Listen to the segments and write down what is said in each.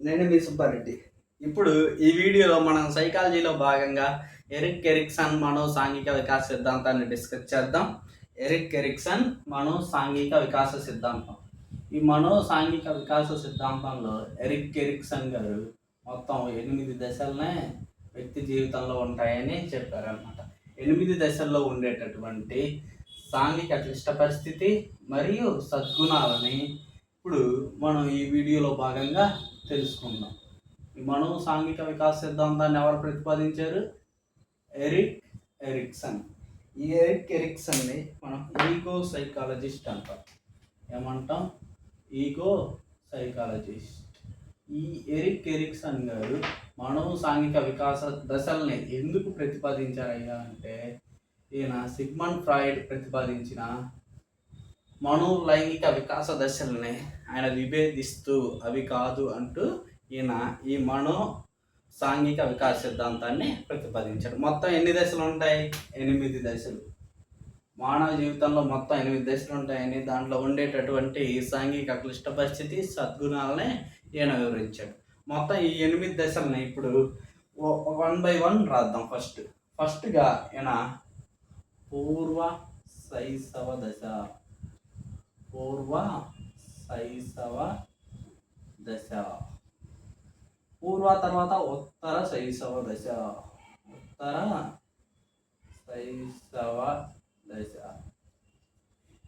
నేను మీ సుబ్బారెడ్డి. ఇప్పుడు ఈ వీడియోలో మనం సైకాలజీలో భాగంగా ఎరిక్ ఎరిక్సన్ మనో సాంఘిక వికాస సిద్ధాంతాన్ని డిస్కస్ చేద్దాం. ఎరిక్ ఎరిక్సన్ మనో సాంఘిక వికాస సిద్ధాంతం. ఈ మనో సాంఘిక వికాస సిద్ధాంతంలో ఎరిక్ ఎరిక్సన్ గారు మొత్తం ఎనిమిది దశలనే వ్యక్తి జీవితంలో ఉంటాయని చెప్పారనమాట ఎనిమిది దశల్లో ఉండేటటువంటి సాంఘిక క్లిష్ట పరిస్థితి మరియు సద్గుణాలని ఇప్పుడు మనం ఈ వీడియోలో భాగంగా తెలుసుకుందాం. మనం సాంఘిక వికాస సిద్ధాంతాన్ని ఎవరు ప్రతిపాదించారు? Erik Erikson. ఈ ఎరిక్ ఎరిక్సన్ని మనం ఈగో సైకాలజిస్ట్ అంటాం. ఏమంటాం? Ego psychologist. ఈ ఎరిక్ ఎరిక్సన్ గారు మనో సాంఘిక వికాస దశల్ని ఎందుకు ప్రతిపాదించారయ్యా అంటే ఈయన సిగ్మండ్ ఫ్రాయిడ్ ప్రతిపాదించిన మనోలైంగిక వికాస దశల్ని ఆయన విభేదిస్తూ అవి కాదు అంటూ ఈయన ఈ మనో సాంఘిక వికాస సిద్ధాంతాన్ని ప్రతిపాదించాడు. మొత్తం ఎన్ని దశలు ఉంటాయి? ఎనిమిది దశలు. మానవ జీవితంలో మొత్తం ఎనిమిది దశలు ఉంటాయని దాంట్లో ఉండేటటువంటి సాంఘిక క్లిష్ట పరిస్థితి సద్గుణాలని ఈయన వివరించాడు. మొత్తం ఈ ఎనిమిది దశలని ఇప్పుడు వన్ బై వన్ రాద్దాం ఫస్ట్. ఫస్ట్గా ఈయన పూర్వ శైశవ దశ. పూర్వ శైశవ దశ. పూర్వ తర్వాత ఉత్తర శైశవ దశ. ఉత్తర శైశవ దశ.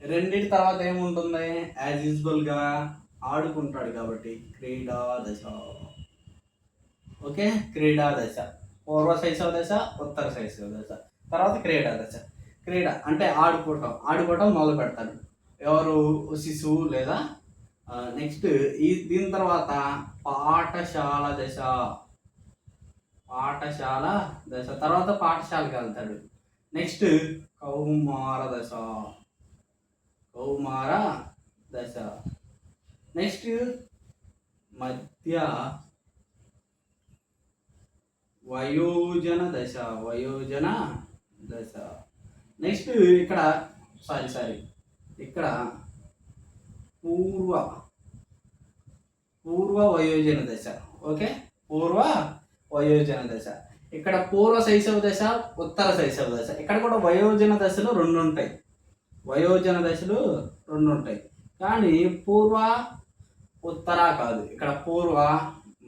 రెండింటి తర్వాత ఏముంటుంది? యాజ్ యూజువల్గా ఆడుకుంటాడు కాబట్టి క్రీడా దశ. ఓకే? క్రీడా దశ. పూర్వ శైశవ దశ ఉత్తర శైశవ దశ. తర్వాత క్రీడా దశ. క్రీడ అంటే ఆడుకోవటం. ఆడుకోవటం మొదలు పెడతాడు. ఎవరు శిశువు లేదా? నెక్స్ట్ ఈ దీని తర్వాత పాఠశాల దశ. పాఠశాల దశ. తర్వాత పాఠశాలకు వెళ్తాడు. నెక్స్ట్ కౌమార దశ. కౌమార దశ. నెక్స్ట్ మధ్య వయోజన దశ. వయోజన దశ. నెక్స్ట్ ఇక్కడ సారీ సారీ ఇక్కడ పూర్వ పూర్వ వయోజన దశ. ఓకే? పూర్వ వయోజన దశ. ఇక్కడ పూర్వ శైశవ దశ ఉత్తర శైశవ దశ. ఇక్కడ కూడా వయోజన దశలు రెండు ఉంటాయి వయోజన దశలు రెండు ఉంటాయి కానీ పూర్వ ఉత్తర కాదు. ఇక్కడ పూర్వ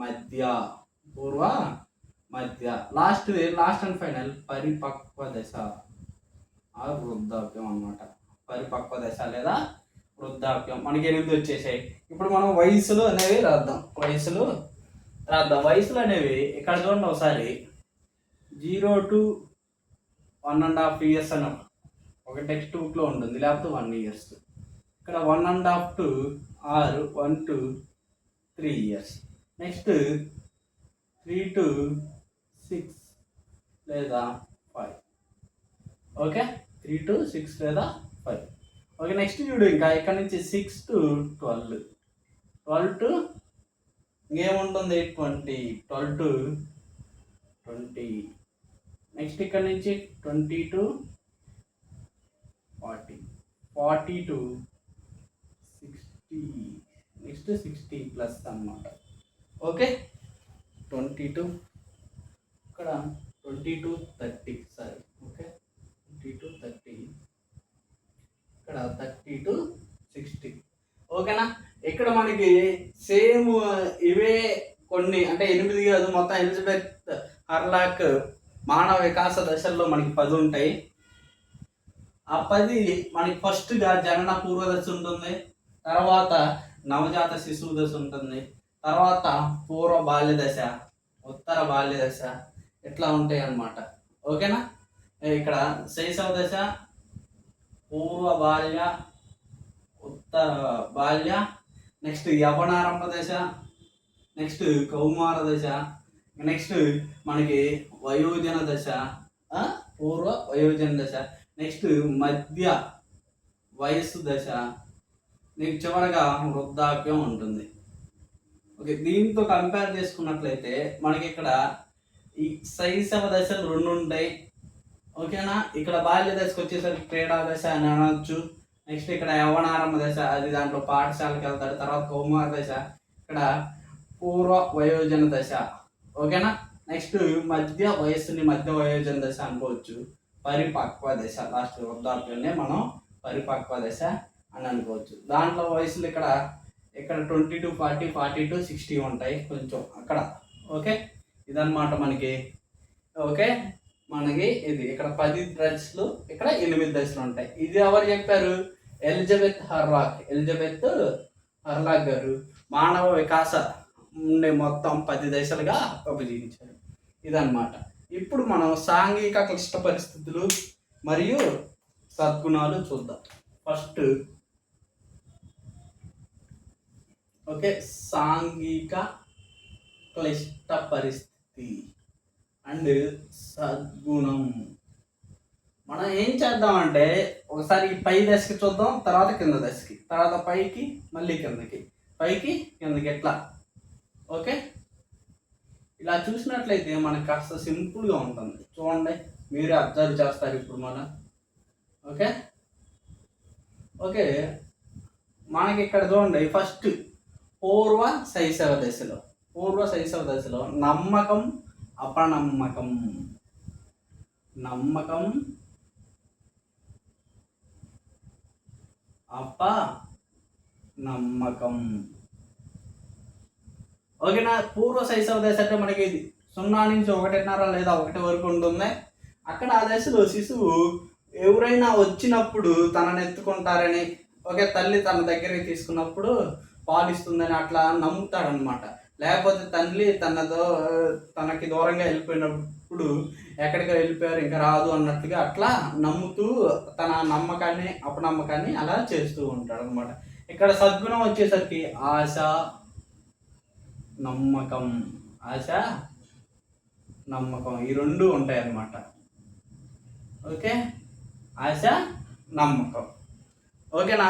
మధ్య పూర్వ మధ్య. లాస్ట్ లాస్ట్ అండ్ ఫైనల్ పరిపక్వ దశ. ఆ వృద్ధాప్యం అన్నమాట. పరిపక్వ దశ లేదా వృద్ధాప్యం. మనకి ఎనిమిది వచ్చేసాయి. ఇప్పుడు మనం వయసులు అనేవి రాద్దాం. వయసులు రాద్దాం. వయసులు అనేవి ఇక్కడ చూడండి ఒకసారి. Zero to one and half years అని ఒక టెక్స్ట్ బుక్లో ఉంటుంది. లేకపోతే వన్ ఇయర్స్. ఇక్కడ వన్ అండ్ హాఫ్ టు ఆరు one to three years. Next three to six లేదా five. Okay? Three to six లేదా ఫైవ్ ఓకే నెక్స్ట్ చూడు ఇంకా. ఇక్కడ నుంచి six to twelve twelve to ఇంకేముంటుంది twenty twelve to twenty next ఇక్కడ నుంచి twenty to forty forty to sixty next sixty plus అన్నమాట. ఓకే ట్వంటీ టు ఇక్కడ twenty to thirty sorry okay twenty to thirty ఇక్కడ థర్టీ టు సిక్స్టీ ఓకేనా ఇక్కడ మనకి same uh, ఇవే కొన్ని అంటే ఎనిమిది కాదు మొత్తం ఎలిజబెత్ హర్లాక్ మానవ వికాస దశల్లో మనకి పది ఉంటాయి. ఆ పది మనకి ఫస్ట్గా జనన పూర్వ దశ ఉంటుంది. తర్వాత నవజాత శిశువు దశ ఉంటుంది. తర్వాత పూర్వ బాల్య దశ ఉత్తర బాల్య దశ ఇట్లా ఉంటాయి అన్నమాట ఓకేనా ఇక్కడ శైశవ దశ పూర్వ బాల్య ఉత్తర బాల్య నెక్స్ట్ యవనారంభ దశ నెక్స్ట్ కౌమార దశ నెక్స్ట్ మనకి వయోజన దశ పూర్వ వయోజన దశ నెక్స్ట్ మధ్య వయస్సు దశ నీకు చివరగా వృద్ధాప్యం ఉంటుంది. ఓకే దీంతో కంపేర్ చేసుకున్నట్లయితే మనకి ఇక్కడ ఈ శైశవ దశలు రెండు ఉంటాయి ఓకేనా? ఇక్కడ బాల్య దశకు వచ్చేసరికి క్రీడా దశ అని అనొచ్చు. నెక్స్ట్ ఇక్కడ యవనారంభ దశ అది దాంట్లో పాఠశాలకు వెళ్తాడు. తర్వాత కౌమార దశ ఇక్కడ పూర్వ వయోజన దశ. ఓకేనా? నెక్స్ట్ మధ్య వయస్సుని మధ్య వయోజన దశ అనుకోవచ్చు. పరిపక్వ దశ లాస్ట్ వృద్ధాప్యాన్ని మనం పరిపక్వ దశ అని అనుకోవచ్చు. దాంట్లో వయసులు ఇక్కడ ఇక్కడ twenty to forty forty to sixty ఉంటాయి కొంచెం అక్కడ. ఓకే? ఇదన్నమాట మనకి. ఓకే? మనకి ఇది ఇక్కడ పది దశలు ఇక్కడ ఎనిమిది దశలు ఉంటాయి. ఇది ఎవరు చెప్పారు? Elizabeth Hurlock. ఎలిజబెత్ హర్లాక్ గారు మానవ వికాస ఉండే మొత్తం పది దశలుగా విభజించారు ఇదన్నమాట. ఇప్పుడు మనం సాంఘిక క్లిష్ట పరిస్థితులు మరియు సద్గుణాలు చూద్దాం. ఫస్ట్ ఓకే సాంఘిక క్లిష్ట పరిస్థితి. అండ్ సద్గుణం. మనం ఏం చేద్దామంటే ఒకసారి పై దశకి చూద్దాం తర్వాత కింద దశకి. తర్వాత పైకి మళ్ళీ కిందకి. పైకి కిందకి ఎట్లా? ఓకే? ఇలా చూసినట్లయితే మనకు కాస్త సింపుల్గా ఉంటుంది. చూడండి మీరే అబ్జర్వ్ చేస్తారు ఇప్పుడు మన. ఓకే? ఓకే. మనకి ఇక్కడ చూడండి ఫస్ట్ పూర్వ శైశవ దశలో. పూర్వ శైశవ దశలో నమ్మకం అపనమ్మకం. నమ్మకం అప నమ్మకం ఓకేనా? పూర్వ శైశవ దశ అంటే మనకి ఇది సున్నా నుంచి ఒకటిన్నర లేదా ఒకటి వరకు ఉంటుంది. అక్కడ ఆ దశలో శిశువు ఎవరైనా వచ్చినప్పుడు తనని ఎత్తుకుంటారని ఓకే తల్లి తన దగ్గరికి తీసుకున్నప్పుడు పాలిస్తుందని అట్లా నమ్ముతాడనమాట లేకపోతే తల్లి తనతో తనకి దూరంగా వెళ్ళిపోయినప్పుడు ఎక్కడికి వెళ్ళిపోయారు ఇంకా రాదు అన్నట్టుగా అట్లా నమ్ముతూ తన నమ్మకాన్ని అపనమ్మకాన్ని అలా చేస్తూ ఉంటాడు అనమాట ఇక్కడ సద్గుణం వచ్చేసరికి ఆశ నమ్మకం. ఆశ నమ్మకం. ఈ రెండు ఉంటాయి అన్నమాట ఓకే? ఆశ నమ్మకం. ఓకేనా?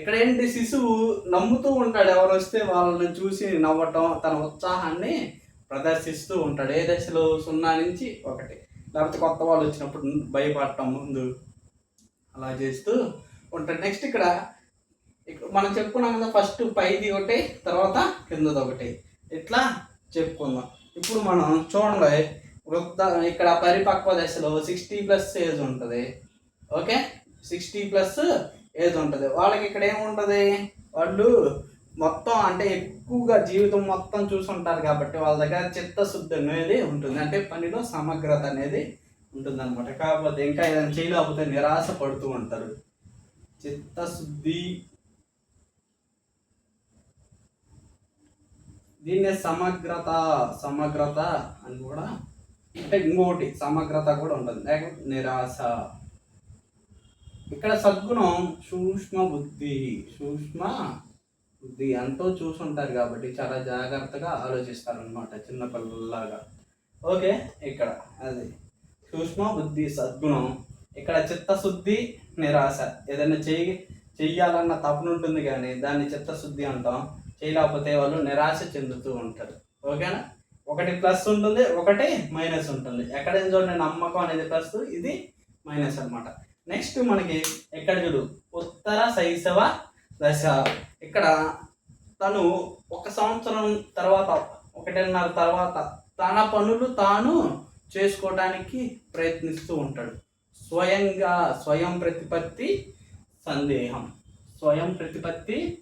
ఇక్కడ ఏంటి శిశువు నమ్ముతూ ఉంటాడు. ఎవరు వస్తే వాళ్ళని చూసి నవ్వటం తన ఉత్సాహాన్ని ప్రదర్శిస్తూ ఉంటాడు. ఏ దశలో సున్నా నుంచి ఒకటి. లేకపోతే కొత్త వాళ్ళు వచ్చినప్పుడు భయపడటం ముందు అలా చేస్తూ ఉంటాడు. నెక్స్ట్ ఇక్కడ ఇక్కడ మనం చెప్పుకున్నాం కదా ఫస్ట్ పైది ఒకటి తర్వాత కిందది ఒకటి. ఇట్లా చెప్పుకుందాం. ఇప్పుడు మనం చూడండి వృద్ధ ఇక్కడ పరిపక్వ దశలో సిక్స్టీ ప్లస్ ఏజ్ ఉంటుంది. ఓకే సిక్స్టీ ప్లస్ ఏదో ఉంటుంది వాళ్ళకి ఇక్కడ ఏముంటుంది? వాళ్ళు మొత్తం అంటే ఎక్కువగా జీవితం మొత్తం చూసుంటారు కాబట్టి వాళ్ళ దగ్గర చిత్తశుద్ధి అనేది ఉంటుంది. అంటే పనిలో సమగ్రత అనేది ఉంటుంది అనమాట కాకపోతే ఇంకా ఏదైనా చేయలేకపోతే నిరాశ పడుతూ ఉంటారు. చిత్తశుద్ధి దీన్నే సమగ్రత సమగ్రత అని కూడా అంటే ఇంకోటి సమగ్రత కూడా ఉంటుంది. లేకపోతే నిరాశ. ఇక్కడ సద్గుణం సూక్ష్మ బుద్ధి సూక్ష్మ బుద్ధి ఎంతో చూసుంటారు కాబట్టి చాలా జాగ్రత్తగా ఆలోచిస్తారు అనమాట చిన్నపిల్లలాగా. ఓకే ఇక్కడ అది. సూక్ష్మ బుద్ధి సద్గుణం. ఇక్కడ చిత్తశుద్ధి నిరాశ. ఏదైనా చేయ చెయ్యాలన్న తపన ఉంటుంది కానీ దాన్ని చిత్తశుద్ధి అంటాం. చేయలేకపోతే వాళ్ళు నిరాశ చెందుతూ ఉంటారు. ఓకేనా? ఒకటి ప్లస్ ఉంటుంది ఒకటి మైనస్ ఉంటుంది. ఎక్కడైనా చూడండి నమ్మకం అనేది ప్లస్ ఇది మైనస్ అన్నమాట. నెక్స్ట్ మనకి ఎక్కడ చూడు? ఉత్తర శైశవ దశ. ఇక్కడ తను ఒక సంవత్సరం తర్వాత ఒకటిన్నర తర్వాత తన పనులు తాను చేసుకోవడానికి ప్రయత్నిస్తూ ఉంటాడు. స్వయంగా స్వయం ప్రతిపత్తి సందేహం. స్వయం ప్రతిపత్తి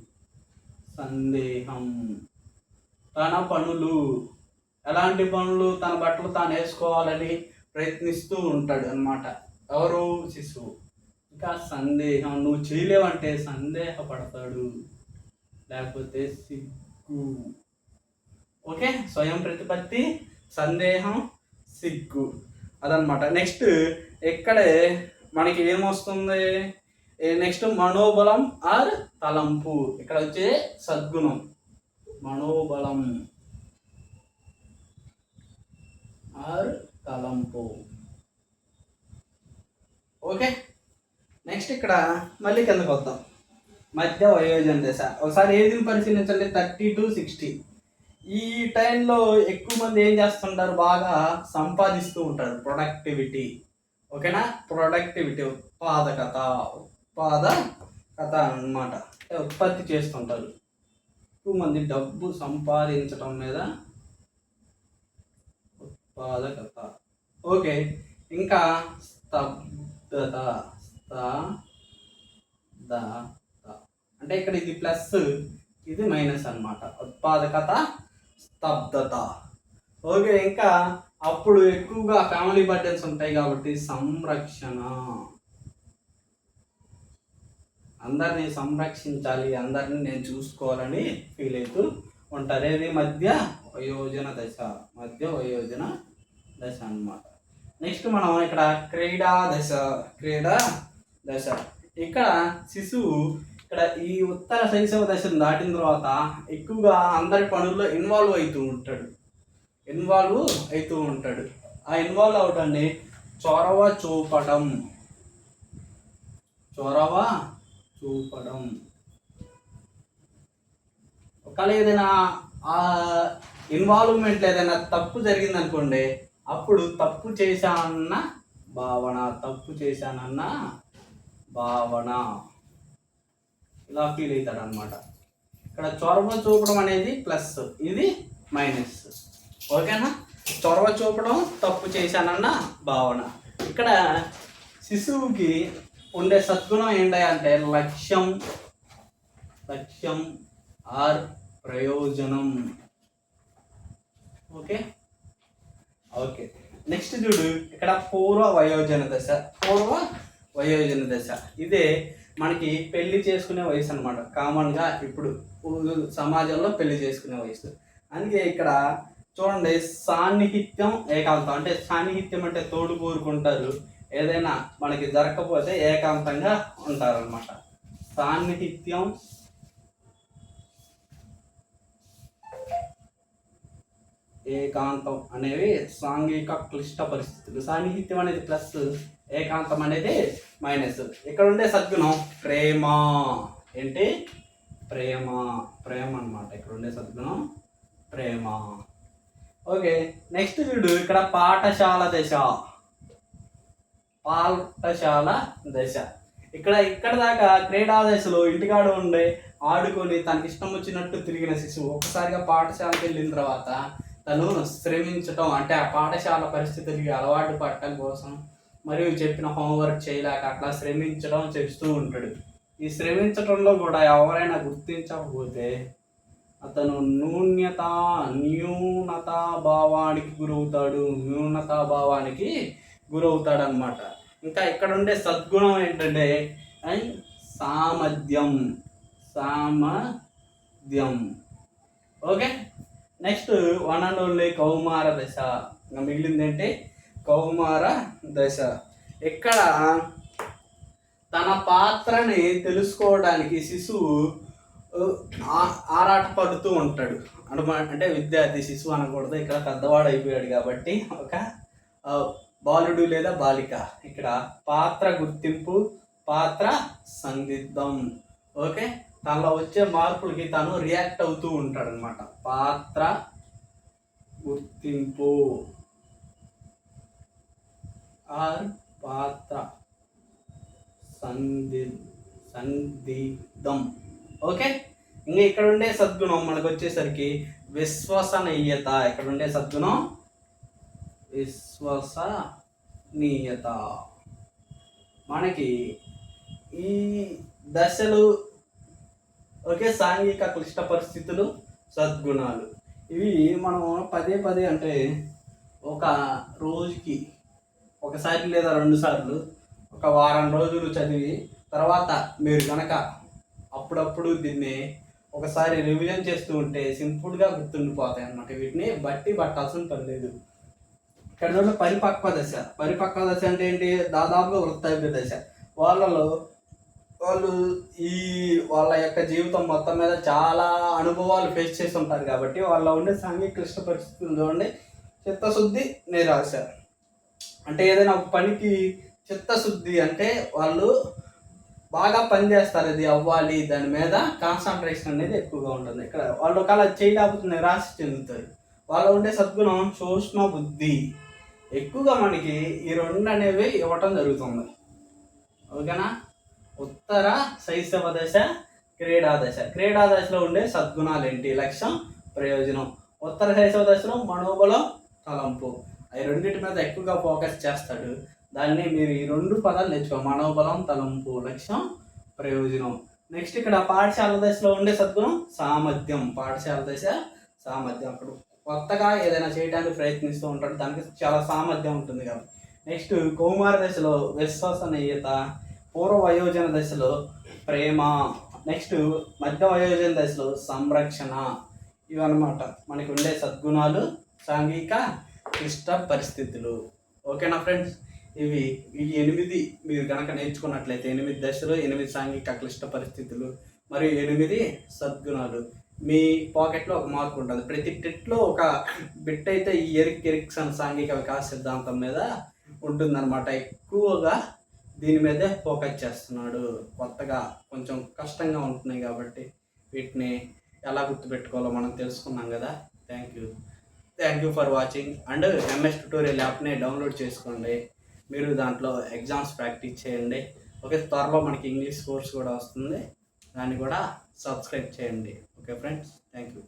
సందేహం. తన పనులు ఎలాంటి పనులు తన బట్టలు తాను వేసుకోవాలని ప్రయత్నిస్తూ ఉంటాడు అన్నమాట. ఎవరు శిశువు ఇంకా సందేహం నువ్వు చేయలేవంటే సందేహపడతాడు. లేకపోతే సిగ్గు. ఓకే? స్వయం ప్రతిపత్తి సందేహం సిగ్గు. అదనమాట నెక్స్ట్ ఇక్కడే మనకి ఏమొస్తుంది? నెక్స్ట్ మనోబలం ఆర్ తలంపు. ఇక్కడ వచ్చే సద్గుణం. మనోబలం ఆర్ తలంపు. ఓకే. నెక్స్ట్ ఇక్కడ మళ్ళీ కిందకు వద్దాం. మధ్య వయోజన దశ. ఒకసారి ఏది పరిశీలించండి? Thirty to sixty. ఈ టైంలో ఎక్కువ మంది ఏం చేస్తుంటారు? బాగా సంపాదిస్తూ ఉంటారు. ప్రొడక్టివిటీ. ఓకేనా? ప్రొడక్టివిటీ ఉత్పాదకత. ఉత్పాదకత అన్నమాట. ఉత్పత్తి చేస్తుంటారు. ఎక్కువ మంది డబ్బు సంపాదించడం మీద ఉత్పాదకత. ఓకే. ఇంకా తత త ద అంటే ఇక్కడ ఇది ప్లస్ ఇది మైనస్ అన్నమాట. ఉత్పాదకత స్తబ్దత. ఓకే ఇంకా అప్పుడు ఎక్కువగా ఫ్యామిలీ బర్డెన్స్ ఉంటాయి కాబట్టి సంరక్షణ. అందరినీ సంరక్షించాలి అందరినీ నేను చూసుకోవాలని ఫీల్ అవుతూ ఉంటారు. ఏది? మధ్య వయోజన దశ మధ్య వయోజన దశ అన్నమాట. నెక్స్ట్ మనం ఇక్కడ క్రీడా దశ క్రీడా దశ. ఇక్కడ శిశువు ఇక్కడ ఈ ఉత్తర శైశవ దశను దాటిన తర్వాత ఎక్కువగా అందరి పనుల్లో ఇన్వాల్వ్ అవుతూ ఉంటాడు. ఇన్వాల్వ్ అవుతూ ఉంటాడు. ఆ ఇన్వాల్వ్ అవటాన్ని చొరవ చూపడం చొరవ చూపడం ఒకవేళ ఏదైనా ఆ ఇన్వాల్వ్మెంట్ ఏదైనా తప్పు జరిగిందనుకోండి అప్పుడు తప్పు చేశానన్న భావన తప్పు చేశానన్న భావన. ఇలా ఫీల్ అవుతాడు అనమాట ఇక్కడ చొరవ చూపడం అనేది ప్లస్ ఇది మైనస్ ఓకేనా చొరవ చూపడం తప్పు చేశానన్న భావన. ఇక్కడ శిశువుకి ఉండే సద్గుణం ఏంటంటే లక్ష్యం. లక్ష్యం ఆర్ ప్రయోజనం. Okay okay. నెక్స్ట్ చూడు ఇక్కడ పూర్వ వయోజన దశ. పూర్వ వయోజన దశ. ఇదే మనకి పెళ్ళి చేసుకునే వయసు అనమాట కామన్గా ఇప్పుడు సమాజంలో పెళ్ళి చేసుకునే వయసు. అందుకే ఇక్కడ చూడండి సాన్నిహిత్యం ఏకాంతం. అంటే సాన్నిహిత్యం అంటే తోడు కోరుకుంటారు. ఏదైనా మనకి జరగకపోతే ఏకాంతంగా ఉంటారనమాట సాన్నిహిత్యం ఏకాంతం అనేవి సాంఘిక క్లిష్ట పరిస్థితులు. సాన్నిహిత్యం అనేది ప్లస్ ఏకాంతం అనేది మైనస్. ఇక్కడ ఉండే సద్గుణం ప్రేమ. ఏంటి? ప్రేమ. ప్రేమ అన్నమాట. ఇక్కడ ఉండే సద్గుణం ప్రేమ. ఓకే నెక్స్ట్ చూడు ఇక్కడ పాఠశాల దశ. పాఠశాల దశ. ఇక్కడ ఇక్కడ దాకా క్రీడా దశలో ఇంటికాడ ఉండే ఆడుకొని తనకి ఇష్టం వచ్చినట్టు తిరిగిన శిశువు ఒక్కసారిగా పాఠశాలకు వెళ్ళిన తర్వాత తను శ్రమించటం అంటే ఆ పాఠశాల పరిస్థితులకి అలవాటు పడటం కోసం మరియు చెప్పిన హోంవర్క్ చేయలేక అట్లా శ్రమించడం చేస్తూ ఉంటాడు. ఈ శ్రమించటంలో కూడా ఎవరైనా గుర్తించకపోతే అతను న్యూన్యత న్యూనత భావానికి గురవుతాడు. న్యూనత భావానికి గురవుతాడు అనమాట ఇంకా ఇక్కడ ఉండే సద్గుణం ఏంటంటే ఐ సామర్థ్యం. సామర్థ్యం. Okay? Next one and only కౌమార దశ. ఇంకా మిగిలింది ఏంటి కౌమార దశ. ఇక్కడ తన పాత్రని తెలుసుకోవడానికి శిశువు ఆ- ఆరాట పడుతూ ఉంటాడు. అంటే విద్యార్థి శిశువు అనకూడదు. ఇక్కడ పెద్దవాడు అయిపోయాడు కాబట్టి ఒక బాలుడు లేదా బాలిక. ఇక్కడ పాత్ర గుర్తింపు పాత్ర సందిగ్ధం. ఓకే? తనలో వచ్చే మార్పులకి తను రియాక్ట్ అవుతూ ఉంటాడు అనమాట పాత్ర గుర్తింపు. ఆర్ పాత్ర సంధి సందిగ్ధం ఓకే? ఇంకా ఇక్కడ ఉండే సద్గుణం మనకు వచ్చేసరికి విశ్వసనీయత. ఇక్కడ ఉండే సద్గుణం విశ్వసనీయత. మనకి ఈ దశలు ఒకే సాంఘిక క్లిష్ట పరిస్థితులు సద్గుణాలు. ఇవి మనం పదే పదే అంటే ఒక రోజుకి ఒకసారి లేదా రెండు సార్లు ఒక వారం రోజులు చదివి తర్వాత మీరు కనుక అప్పుడప్పుడు దీన్ని ఒకసారి రివిజన్ చేస్తూ ఉంటే సింపుల్గా గుర్తుండిపోతాయి అన్నమాట. వీటిని బట్టి పట్టాల్సిన పని లేదు. ఇక్కడ చూడండి పరిపక్వ దశ. పరిపక్వ దశ అంటే ఏంటి? దాదాపుగా వృత్తాప్య దశ. వాళ్ళలో వాళ్ళు ఈ వాళ్ళ యొక్క జీవితం మొత్తం మీద చాలా అనుభవాలు ఫేస్ చేసి ఉంటారు కాబట్టి వాళ్ళ ఉండే సాంఘిక క్లిష్ట పరిస్థితులు చూడండి. చిత్తశుద్ధి నిరాశ. అంటే ఏదైనా ఒక పనికి చిత్తశుద్ధి అంటే వాళ్ళు బాగా పనిచేస్తారు ఇది అవ్వాలి దాని మీద కాన్సన్ట్రేషన్ అనేది ఎక్కువగా ఉంటుంది. ఇక్కడ వాళ్ళు ఒకవేళ చేయలేకపోతే నిరాశ చెందుతారు. వాళ్ళు ఉండే సద్గుణం సూక్ష్మ బుద్ధి. ఎక్కువగా మనకి ఈ రెండు అనేవి ఇవ్వటం జరుగుతుంది. ఓకేనా? ఉత్తర శైశవ దశ క్రీడా దశ. క్రీడా దశలో ఉండే సద్గుణాలు ఏంటి? లక్ష్యం ప్రయోజనం. ఉత్తర శైశవ దశలో మనోబలం తలంపు. అవి రెండింటి మీద ఎక్కువగా ఫోకస్ చేస్తాడు. దాన్ని మీరు ఈ రెండు పదాలు నేర్చుకో. మనోబలం తలంపు లక్ష్యం ప్రయోజనం. నెక్స్ట్ ఇక్కడ పాఠశాల దశలో ఉండే సద్గుణం సామర్థ్యం. పాఠశాల దశ సామర్థ్యం. అక్కడ కొత్తగా ఏదైనా చేయడానికి ప్రయత్నిస్తూ ఉంటాడు. దానికి చాలా సామర్థ్యం ఉంటుంది కాబట్టి. నెక్స్ట్ కౌమార దశలో విశ్వసనీయత పూర్వ వయోజన దశలో ప్రేమ నెక్స్ట్ మధ్య వయోజన దశలో సంరక్షణ ఇవన్నమాట. మనకు ఉండే సద్గుణాలు సాంఘిక క్లిష్ట పరిస్థితులు. ఓకేనా ఫ్రెండ్స్ ఇవి ఈ ఎనిమిది మీరు కనుక నేర్చుకున్నట్లయితే ఎనిమిది దశలు ఎనిమిది సాంఘిక క్లిష్ట పరిస్థితులు మరియు ఎనిమిది సద్గుణాలు. మీ పాకెట్లో ఒక మార్క్ ఉంటుంది. ప్రతి టెట్లో ఒక బిట్ అయితే ఈ ఎరిక్ ఎరిక్సన్ సాంఘిక వికాస సిద్ధాంతం మీద ఉంటుందన్నమాట. ఎక్కువగా దీని మీదే ఫోకస్ చేస్తున్నాడు. కొత్తగా కొంచెం కష్టంగా ఉంటున్నాయి కాబట్టి వీటిని ఎలా గుర్తుపెట్టుకోవాలో మనం తెలుసుకున్నాం కదా. Thank you thank you for watching and MS tutorial యాప్ని డౌన్లోడ్ చేసుకోండి. మీరు దాంట్లో ఎగ్జామ్స్ ప్రాక్టీస్ చేయండి. ఓకే త్వరలో మనకి ఇంగ్లీష్ కోర్స్ కూడా వస్తుంది. దాన్ని కూడా సబ్స్క్రైబ్ చేయండి. Okay friends thank you